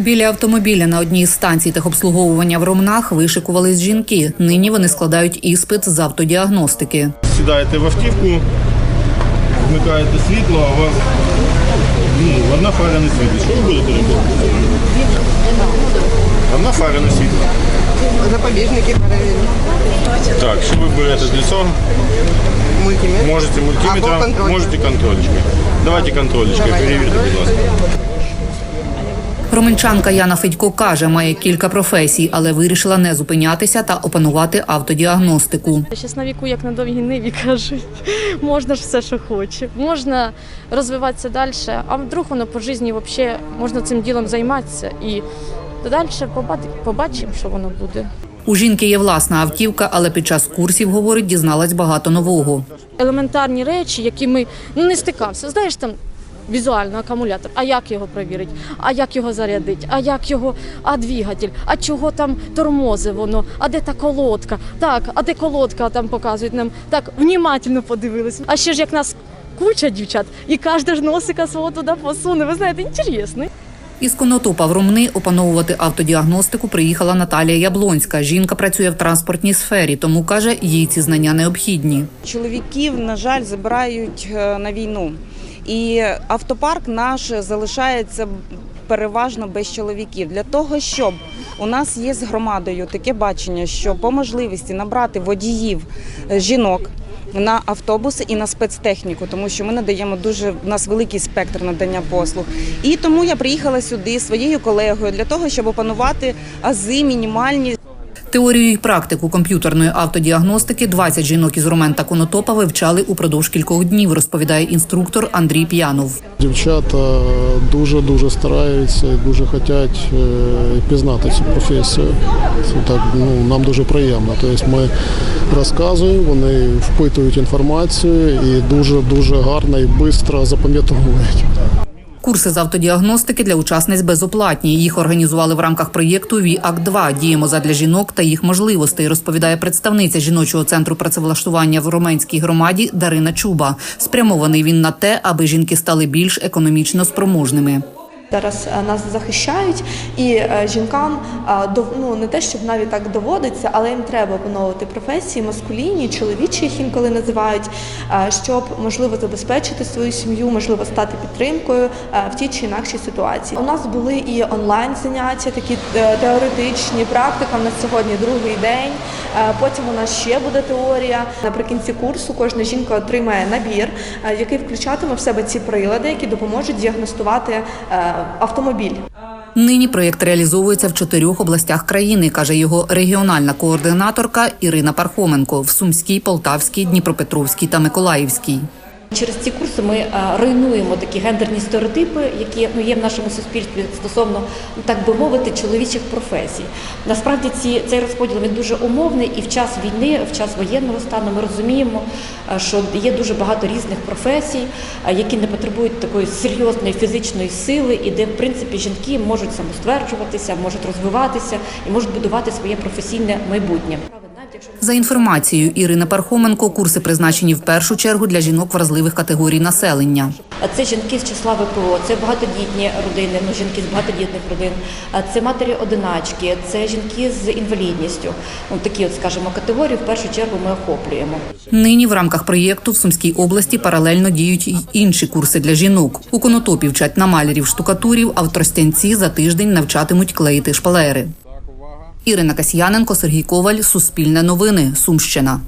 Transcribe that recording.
Біля автомобіля на одній з станцій техобслуговування в Ромнах вишикувались жінки. Нині вони складають іспит з автодіагностики. Сідаєте в автівку, вмикаєте світло, а у вас ну, одна фара не світить. Що ви будете робити? Одна фара не світить. Запобіжники перевірені. Так, що ви берете для цього? Мультимет. Можете мультиметром, можете контролечкою. Давайте контролечкою, Давайте перевірте, будь ласка. Романчанка Яна Федько каже, має кілька професій, але вирішила не зупинятися та опанувати автодіагностику. Зараз на віку, як на довгій ниві кажуть, можна ж все, що хоче. Можна розвиватися далі, а вдруг воно по житті взагалі можна цим ділом займатися і далі побачимо, що воно буде. У жінки є власна автівка, але під час курсів, говорить, дізналась багато нового. Елементарні речі, які ми ну, не стикався. Знаєш там. Візуально акумулятор, а як його перевірити, а як його зарядити, а як його, а двигатель, а чого там тормози воно, а де та колодка, так, а де колодка там показують нам, так, внімательно подивилися. А ще ж як нас куча дівчат, і кожен ж носика свого туди посуне. Ви знаєте, інтересно. Із Конотопа в Ромни опановувати автодіагностику приїхала Наталія Яблонська. Жінка працює в транспортній сфері, тому каже, їй ці знання необхідні. Чоловіків, на жаль, забирають е, на війну. І автопарк наш залишається переважно без чоловіків. Для того, щоб у нас є з громадою таке бачення, що по можливості набрати водіїв е, жінок. На автобуси і на спецтехніку, тому що ми надаємо дуже в нас великий спектр надання послуг. І тому я приїхала сюди своєю колегою для того, щоб опанувати ази мінімальні Теорію і практику комп'ютерної автодіагностики 20 жінок із Ромен та Конотопа вивчали упродовж кількох днів, розповідає інструктор Андрій П'янов. Дівчата дуже дуже стараються дуже хочуть е, пізнати цю професію. Це так ну нам дуже приємно. Тобто ми розказуємо, вони впитують інформацію і дуже дуже гарно і швидко запам'ятовують. Курси з автодіагностики для учасниць безоплатні. Їх організували в рамках проєкту ВІАК 2 Діємо задля жінок та їх можливостей, розповідає представниця жіночого центру працевлаштування в Роменській громаді Дарина Чуба. Спрямований він на те, аби жінки стали більш економічно спроможними. Зараз е, нас захищають, і е, жінкам е, ну, не те, щоб навіть так доводиться, але їм треба опановувати професії маскулінні, чоловічі їх інколи називають, щоб можливо забезпечити свою сім'ю, можливо, стати підтримкою в тій чи інакшій ситуації. У нас були і онлайн заняття, такі теоретичні. Практика в нас сьогодні другий день. Потім у нас ще буде теорія. Наприкінці курсу кожна жінка отримає набір, який включатиме в себе ці прилади, які допоможуть діагностувати автомобіль. Нині проєкт реалізовується в чотирьох областях країни, каже його регіональна координаторка Ірина Пархоменко в Сумській, Полтавській, Дніпропетровській та Миколаївській. Через ці курси ми е, руйнуємо такі гендерні стереотипи, які ну, є в нашому суспільстві стосовно, ну, так би мовити, чоловічих професій. Насправді ці, цей розподіл він дуже умовний, і в час війни, в час воєнного стану, ми розуміємо, е, що є дуже багато різних професій, е, які не потребують такої серйозної фізичної сили, і де в принципі жінки можуть самостверджуватися, можуть розвиватися і можуть будувати своє професійне майбутнє. За інформацією Ірини Пархоменко, курси призначені в першу чергу для жінок вразливих категорій населення. Це жінки з числа ВПО, це багатодітні родини, ну жінки з багатодітних родин, це матері одиначки, це жінки з інвалідністю. Ну такі, от скажімо, категорії в першу чергу ми охоплюємо. Нині в рамках проєкту в Сумській області паралельно діють й інші курси для жінок. У Конотопі вчать намалярів штукатурів, а в Тростянці за тиждень навчатимуть клеїти шпалери. Ірина Касьяненко, Сергій Коваль, Суспільне новини, Сумщина.